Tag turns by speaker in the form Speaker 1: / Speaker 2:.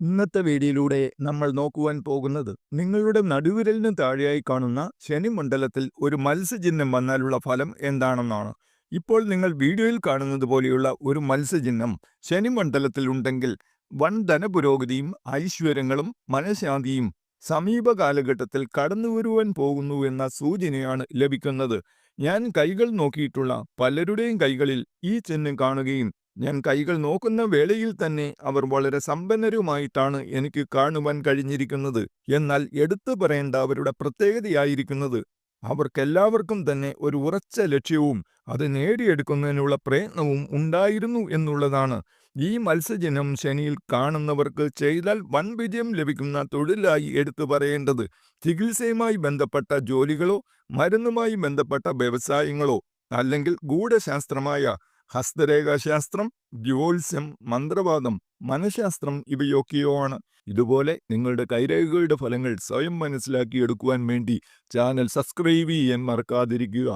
Speaker 1: ഇന്നത്തെ വീഡിയോയിലൂടെ നമ്മൾ നോക്കുവാൻ പോകുന്നത് നിങ്ങളുടെ നടുവിരലിന് താഴെയായി കാണുന്ന ശനിമണ്ഡലത്തിൽ ഒരു മത്സ്യചിഹ്നം വന്നാലുള്ള ഫലം എന്താണെന്നാണ്. ഇപ്പോൾ നിങ്ങൾ വീഡിയോയിൽ കാണുന്നത് പോലെയുള്ള ഒരു മത്സ്യചിഹ്നം ശനിമണ്ഡലത്തിൽ ഉണ്ടെങ്കിൽ വൻ ധനപുരോഗതിയും ഐശ്വര്യങ്ങളും മനഃശാന്തിയും സമീപ കാലഘട്ടത്തിൽ കടന്നു വരുവാൻ പോകുന്നു എന്ന സൂചനയാണ് ലഭിക്കുന്നത്. ഞാൻ കൈകൾ നോക്കിയിട്ടുള്ള പലരുടെയും കൈകളിൽ ഈ ചിഹ്നം കാണുകയും ഞാൻ കൈകൾ നോക്കുന്ന വേളയിൽ തന്നെ അവർ വളരെ സമ്പന്നരുമായിട്ടാണ് എനിക്ക് കാണുവാൻ കഴിഞ്ഞിരിക്കുന്നത്. എന്നാൽ എടുത്തു പറയേണ്ട അവരുടെ പ്രത്യേകതയായിരിക്കുന്നത് അവർക്കെല്ലാവർക്കും തന്നെ ഒരു ഉറച്ച ലക്ഷ്യവും അത് നേടിയെടുക്കുന്നതിനുള്ള പ്രയത്നവും ഉണ്ടായിരുന്നു എന്നുള്ളതാണ്. ഈ മത്സ്യജനം ശനിയിൽ കാണുന്നവർക്ക് ചെയ്താൽ വൻ വിജയം ലഭിക്കുന്ന തൊഴിലായി എടുത്തു പറയേണ്ടത് ചികിത്സയുമായി ബന്ധപ്പെട്ട ജോലികളോ മരുന്നുമായി ബന്ധപ്പെട്ട വ്യവസായങ്ങളോ അല്ലെങ്കിൽ ഗൂഢശാസ്ത്രമായ ഹസ്തരേഖാശാസ്ത്രം ജ്യോത്സ്യം മന്ത്രവാദം മനഃശാസ്ത്രം ഇവയൊക്കെയോ ആണ് ഇതുപോലെ നിങ്ങളുടെ കൈരേഖകളുടെ ഫലങ്ങൾ സ്വയം മനസ്സിലാക്കിയെടുക്കുവാൻ വേണ്ടി ചാനൽ സബ്സ്ക്രൈബ് ചെയ്യാൻ മറക്കാതിരിക്കുക.